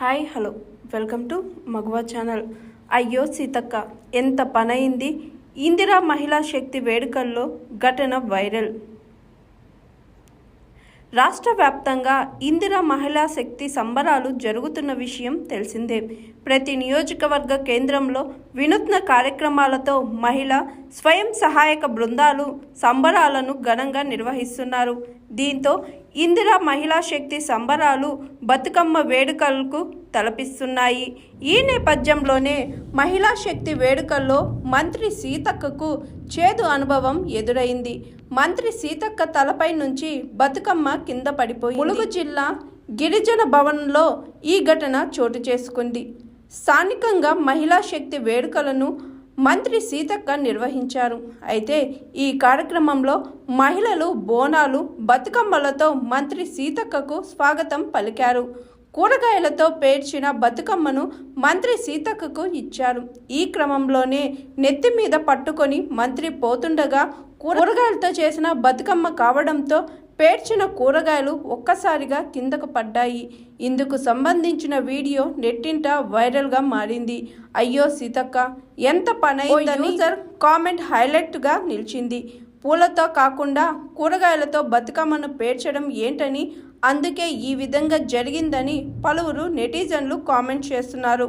Hi hello. Welcome to Magava channel. అయ్యో సీతక్క ఎంత పనయింది? ఇందిరా మహిళా శక్తి వేడుకల్లో ఘటన వైరల్. రాష్ట్ర వ్యాప్తంగా ఇందిరా మహిళా శక్తి సంబరాలు జరుగుతున్న విషయం తెలిసిందే. ప్రతి నియోజకవర్గ కేంద్రంలో వినూత్న కార్యక్రమాలతో మహిళ స్వయం సహాయక బృందాలు సంబరాలను ఘనంగా నిర్వహిస్తున్నారు. దీంతో ఇందిరా మహిళా శక్తి సంబరాలు బతుకమ్మ వేడుకలకు తలపిస్తున్నాయి. ఈ నేపథ్యంలోనే మహిళా శక్తి వేడుకల్లో మంత్రి సీతక్కకు చేదు అనుభవం ఎదురైంది. మంత్రి సీతక్క తలపై నుంచి బతుకమ్మ కింద పడిపోయి ములుగు జిల్లా గిరిజన భవన్లో ఈ ఘటన చోటు చేసుకుంది. స్థానికంగా మహిళా శక్తి వేడుకలను మంత్రి సీతక్క నిర్వహించారు. అయితే ఈ కార్యక్రమంలో మహిళలు బోనాలు బతుకమ్మలతో మంత్రి సీతక్కకు స్వాగతం పలికారు. కూరగాయలతో పేర్చిన బతుకమ్మను మంత్రి సీతక్కకు ఇచ్చారు. ఈ క్రమంలోనే నెత్తి మీద పట్టుకొని మంత్రి పోతుండగా కూరగాయలతో చేసిన బతుకమ్మ కావడంతో పేర్చిన కూరగాయలు ఒక్కసారిగా కిందకు పడ్డాయి. ఇందుకు సంబంధించిన వీడియో నెట్టింట వైరల్గా మారింది. అయ్యో సీతక్క ఎంత పనైందని కామెంట్ హైలైట్గా నిలిచింది. పూలతో కాకుండా కూరగాయలతో బతుకమ్మను పేర్చడం ఏంటని అందుకే ఈ విధంగా జరిగిందని పలువురు నెటిజన్లు కామెంట్ చేస్తున్నారు.